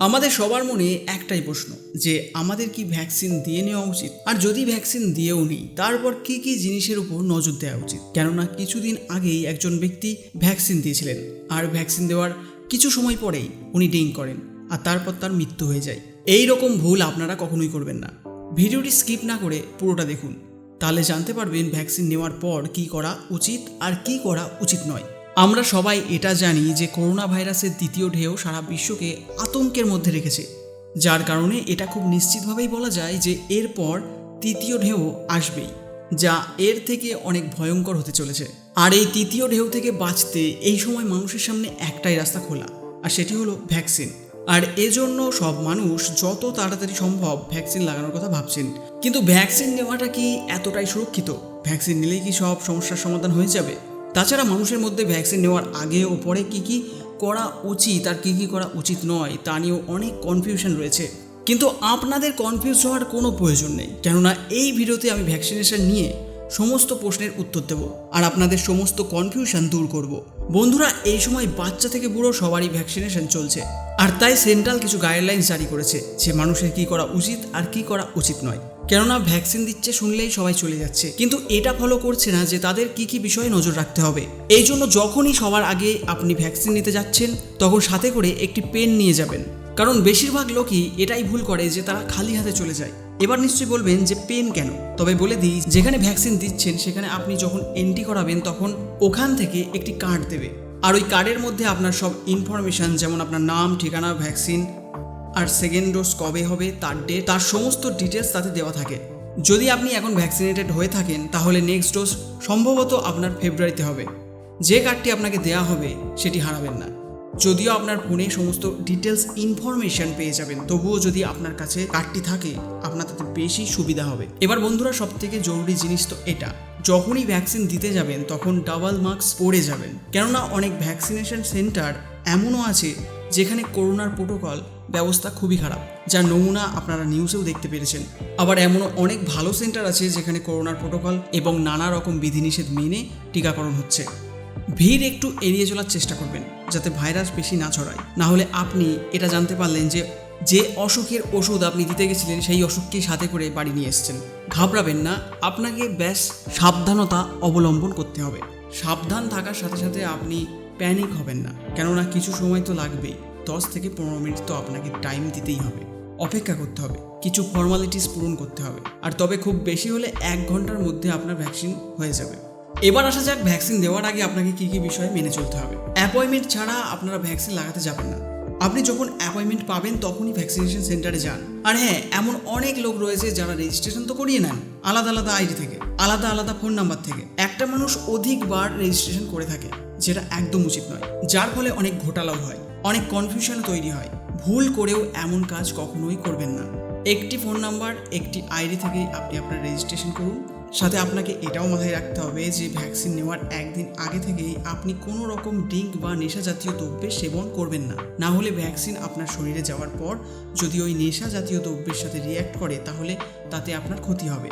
আমাদের সবার মনে একটাই প্রশ্ন, যে আমাদের কি ভ্যাকসিন দিয়ে নেওয়া উচিত? আর যদি ভ্যাকসিন দিয়েও নিই, তারপর কি কি জিনিসের উপর নজর দেওয়া উচিত? কেননা কিছুদিন আগেই একজন ব্যক্তি ভ্যাকসিন দিয়েছিলেন, আর ভ্যাকসিন দেওয়ার কিছু সময় পরেই উনি ডিং করেন, আর তারপর তার মৃত্যু হয়ে যায়। এই রকম ভুল আপনারা কখনোই করবেন না। ভিডিওটি স্কিপ না করে পুরোটা দেখুন। তাহলে জানতে পারবেন ভ্যাকসিন নেওয়ার পর কি করা উচিত আর কি করা উচিত নয়। আমরা সবাই এটা জানি যে করোনা ভাইরাসের দ্বিতীয় ঢেউ সারা বিশ্বকে আতঙ্কের মধ্যে রেখেছে। যার কারণে এটা খুব নিশ্চিতভাবেই বলা যায় যে এরপর তৃতীয় ঢেউ আসবেই, যা এর থেকে অনেক ভয়ঙ্কর হতে চলেছে। আর এই তৃতীয় ঢেউ থেকে বাঁচতে এই সময় মানুষের সামনে একটাই রাস্তা খোলা, আর সেটি হলো ভ্যাকসিন। আর এজন্য সব মানুষ যত তাড়াতাড়ি সম্ভব ভ্যাকসিন লাগানোর কথা ভাবছেন। কিন্তু ভ্যাকসিন নেওয়াটা কি এতটাই সুরক্ষিত? ভ্যাকসিন নিলেই কি সব সমস্যার সমাধান হয়ে যাবে? তাছাড়া মানুষের মধ্যে ভ্যাকসিন নেওয়ার আগে ও পরে কী কী করা উচিত আর কী কী করা উচিত নয়, তা নিয়েও অনেক কনফিউশন রয়েছে। কিন্তু আপনাদের কনফিউজ হওয়ার কোনো প্রয়োজন নেই। কেননা এই ভিডিওতে আমি ভ্যাকসিনেশন নিয়ে সমস্ত প্রশ্নের উত্তর দেব আর আপনাদের সমস্ত কনফিউশন দূর করব। বন্ধুরা, এই সময় বাচ্চা থেকে বুড়ো সবারই ভ্যাকসিনেশন চলছে। আর তাই সেন্ট্রাল কিছু গাইডলাইন জারি করেছে যে মানুষের কি করা উচিত আর কি করা উচিত নয়। কেননা ভ্যাকসিন দিচ্ছে শুনলেই সবাই চলে যাচ্ছে। কিন্তু এটা ফলো করছে না যে তাদের কি কি বিষয়ে নজর রাখতে হবে। এই জন্য যখনই সবার আগে আপনি ভ্যাকসিন নিতে যাচ্ছেন, তখন সাথে করে একটি পেন নিয়ে যাবেন। কারণ বেশিরভাগ লোকই এটাই ভুল করে যে তারা খালি হাতে চলে যায়। এবার নিশ্চয়ই বলবেন যে পেন কেন? তবে বলে দিই, যেখানে ভ্যাকসিন দিচ্ছেন, সেখানে আপনি যখন এন্ট্রি করাবেন, তখন ওখান থেকে একটি কার্ড দেবে। আর ওই কার্ডের মধ্যে আপনার সব ইনফরমেশন, যেমন আপনার নাম, ঠিকানা, ভ্যাকসিন আর সেকেন্ড ডোজ কবে হবে, তার ডেট, তার সমস্ত ডিটেলস তাতে দেওয়া থাকে। যদি আপনি এখন ভ্যাকসিনেটেড হয়ে থাকেন, তাহলে নেক্সট ডোজ সম্ভবত আপনার ফেব্রুয়ারিতে হবে। যে কার্ডটি আপনাকে দেওয়া হবে, সেটি হারাবেন না। যদিও আপনার ফোনে সমস্ত ডিটেলস ইনফরমেশন পেয়ে যাবেন, তবুও যদি আপনার কাছে কার্ডটি থাকে, আপনার তাতে বেশি সুবিধা হবে। এবার বন্ধুরা সব থেকে জরুরি জিনিস তো এটা। যখনই ভ্যাকসিন দিতে যাবেন, তখন ডাবল মাস্ক পরে যাবেন। কেননা, অনেক ভ্যাকসিনেশন সেন্টার এমনও আছে, যেখানে করোনার প্রোটোকল ব্যবস্থা খুবই খারাপ, যার নমুনা আপনারা নিউজেও দেখতে পেরেছেন। আবার এমনও অনেক ভালো সেন্টার আছে, যেখানে করোনার প্রোটোকল এবং নানা রকম বিধিনিষেধ মেনে টিকাকরণ হচ্ছে। ভিড় একটু এড়িয়ে চলার চেষ্টা করবেন। যাতে ভাইরাস বেশি না ছড়ায়। না হলে আপনি এটা জানতে পারলেন যে যে অসুখের ওষুধ আপনি দিতে গেছিলেন, সেই অসুখকেই সাথে করে বাড়ি নিয়ে এসেছেন। ঘাবড়াবেন না, আপনাকে ব্যাস সাবধানতা অবলম্বন করতে হবে। সাবধান থাকার সাথে সাথে আপনি প্যানিক হবেন না। কেননা কিছু সময় তো লাগবেই। দশ থেকে পনেরো মিনিট তো আপনাকে টাইম দিতেই হবে। অপেক্ষা করতে হবে। কিছু ফর্মালিটিস পূরণ করতে হবে। আর তবে খুব বেশি হলে এক ঘণ্টার মধ্যে আপনার ভ্যাকসিন হয়ে যাবে। এবার আসা যাক ভ্যাকসিন দেওয়ার আগে আপনাকে কী কী বিষয় মেনে চলতে হবে। অ্যাপয়েন্টমেন্ট ছাড়া আপনারা ভ্যাকসিন লাগাতে যাবেন না। আপনি যখন অ্যাপয়েন্টমেন্ট পাবেন, তখনই ভ্যাকসিনেশন সেন্টারে যান। আর হ্যাঁ এমন অনেক লোক রয়েছে যারা রেজিস্ট্রেশন তো করিয়ে নেন, আলাদা আলাদা আইডি থেকে, আলাদা আলাদা ফোন নাম্বার থেকে। একটা মানুষ অধিকবার রেজিস্ট্রেশন করে থাকে, যেটা একদম উচিত নয়। যার ফলে অনেক ঘোটালাও হয়, অনেক কনফিউশন তৈরি হয়। ভুল করেও এমন কাজ কখনোই করবেন না। একটি ফোন নাম্বার, একটি আইডি থেকে আপনি আপনার রেজিস্ট্রেশন করুন। সাথে আপনাকে এটাও মাথায় রাখতে হবে যে ভ্যাকসিন নেওয়ার একদিন আগে থেকেই আপনি কোনো রকম ড্রিঙ্ক বা নেশা জাতীয় দ্রব্যের সেবন করবেন না। না হলে ভ্যাকসিন আপনার শরীরে যাওয়ার পর যদি ওই নেশা জাতীয় দ্রব্যের সাথে রিয়্যাক্ট করে, তাহলে তাতে আপনার ক্ষতি হবে।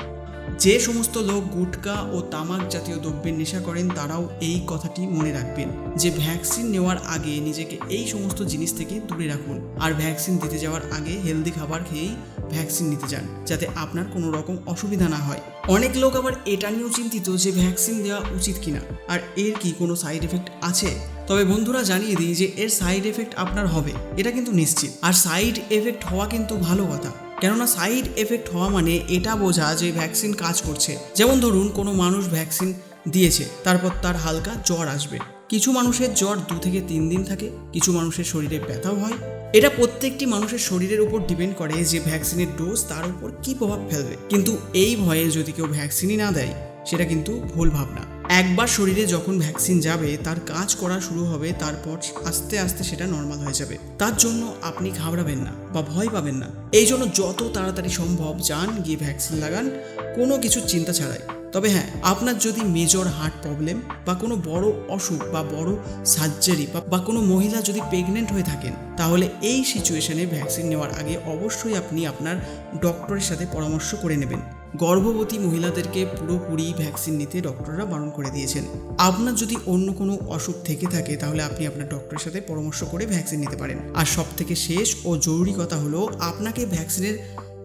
যে সমস্ত লোক গুটকা ও তামাক জাতীয় দ্রব্যের নেশা করেন, তারাও এই কথাটি মনে রাখবেন যে ভ্যাকসিন নেওয়ার আগে নিজেকে এই সমস্ত জিনিস থেকে দূরে রাখুন। আর ভ্যাকসিন দিতে যাওয়ার আগে হেলদি খাবার খেয়েই ভ্যাকসিন নিতে যান যাতে আপনার কোনো রকম অসুবিধা না হয়। অনেক লোক আবার এটা নিয়েও চিন্তিত যে ভ্যাকসিন দেওয়া উচিত কিনা। আর এর কি কোনো সাইড এফেক্ট আছে? তবে বন্ধুরা জানিয়ে দিই যে এর সাইড এফেক্ট আপনার হবে, এটা কিন্তু নিশ্চিত। আর সাইড এফেক্ট হওয়া কিন্তু ভালো কথা। কেননা সাইড এফেক্ট হওয়া মানে এটা বোঝা যে ভ্যাকসিন কাজ করছে। যেমন ধরুন কোনো মানুষ ভ্যাকসিন দিয়েছে, তারপর তার হালকা জ্বর আসবে। কিছু মানুষের জ্বর দু থেকে তিন দিন থাকে, কিছু মানুষের শরীরে ব্যথাও হয়। এটা প্রত্যেকটি মানুষের শরীরের উপর ডিপেন্ড করে যে ভ্যাকসিনের ডোজ তার উপর কি প্রভাব ফেলবে। কিন্তু এই ভয়ে যদি কেউ ভ্যাকসিনই না দেয়, সেটা কিন্তু ভুল ভাবনা। একবার শরীরে যখন ভ্যাকসিন যাবে, তার কাজ করা শুরু হবে, তারপর আস্তে আস্তে সেটা নর্মাল হয়ে যাবে। তার জন্য আপনি ঘাবড়াবেন না বা ভয় পাবেন না। এই জন্য যত তাড়াতাড়ি সম্ভব যান, গিয়ে ভ্যাকসিন লাগান, কোনো কিছু চিন্তা ছাড়াই। তবে হ্যাঁ আপনার যদি মেজর হার্ট প্রবলেম বা কোনো বড় অসুখ বা বড় সার্জারি বা কোনো মহিলা যদি প্রেগনেন্ট হয়ে থাকেন, তাহলে এই সিচুয়েশনে ভ্যাকসিন নেওয়ার আগে অবশ্যই আপনি আপনার ডক্টরের সাথে পরামর্শ করে নেবেন। গর্ভবতী মহিলাদেরকে পুরোপুরি ভ্যাকসিন নিতে ডক্টররা বারণ করে দিয়েছেন। আপনার যদি অন্য কোনো অসুখ থেকে থাকে, তাহলে আপনি আপনার ডক্টরের সাথে পরামর্শ করে ভ্যাকসিন নিতে পারেন। আর সব থেকে শেষ ও জরুরি কথা হলো, আপনাকে ভ্যাকসিনের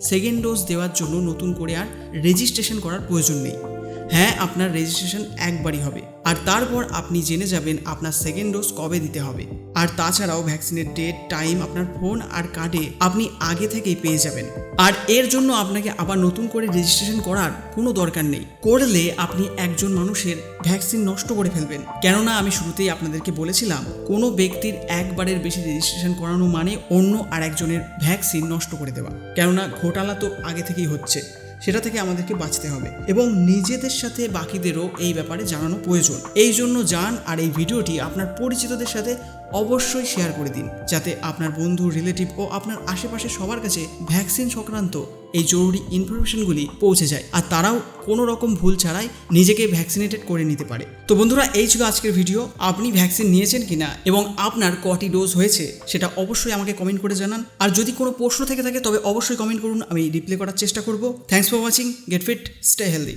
সেকেন্ড ডোজ দেওয়ার জন্য নতুন করে আর রেজিস্ট্রেশন করার প্রয়োজন নেই। হ্যাঁ আপনার রেজিস্ট্রেশন একবারই হবে। আর তারপর আপনি জেনে যাবেন আপনার সেকেন্ড ডোজ কবে দিতে হবে। আর তাছাড়াও ভ্যাকসিনের ডেট টাইম আপনার ফোন আর কার্ডে আপনি আগে থেকেই পেয়ে যাবেন। আর এর জন্য আপনাকে আবার নতুন করে রেজিস্ট্রেশন করার কোনো দরকার নেই। করলে আপনি একজন মানুষের ভ্যাকসিন নষ্ট করে ফেলবেন। কেননা আমি শুরুতেই আপনাদেরকে বলেছিলাম, কোনো ব্যক্তির একবারের বেশি রেজিস্ট্রেশন করানো মানে অন্য আর একজনের ভ্যাকসিন নষ্ট করে দেওয়া। কেননা ঘোটালা তো আগে থেকেই হচ্ছে। সেটা থেকে আমাদেরকে বাঁচতে হবে এবং নিজেদের সাথে বাকিদেরও এই ব্যাপারে জানানো প্রয়োজন। এই জন্য যান আর এই ভিডিওটি আপনার পরিচিতদের সাথে অবশ্যই শেয়ার করে দিন, যাতে আপনার বন্ধু রিলেটিভ ও আপনার আশেপাশে সবার কাছে ভ্যাকসিন সংক্রান্ত এই জরুরি ইনফরমেশনগুলি পৌঁছে যায়। আর তারাও কোনো রকম ভুল ছাড়াই নিজেকে ভ্যাকসিনেটেড করে নিতে পারে। তো বন্ধুরা, এই ছিল আজকের ভিডিও আপনি ভ্যাকসিন নিয়েছেন কিনা এবং আপনার কটি ডোজ হয়েছে, সেটা অবশ্যই আমাকে কমেন্ট করে জানান। আর যদি কোনো প্রশ্ন থেকে থাকে, তবে অবশ্যই কমেন্ট করুন, আমি রিপ্লাই করার চেষ্টা করব। Thanks for watching get fit stay healthy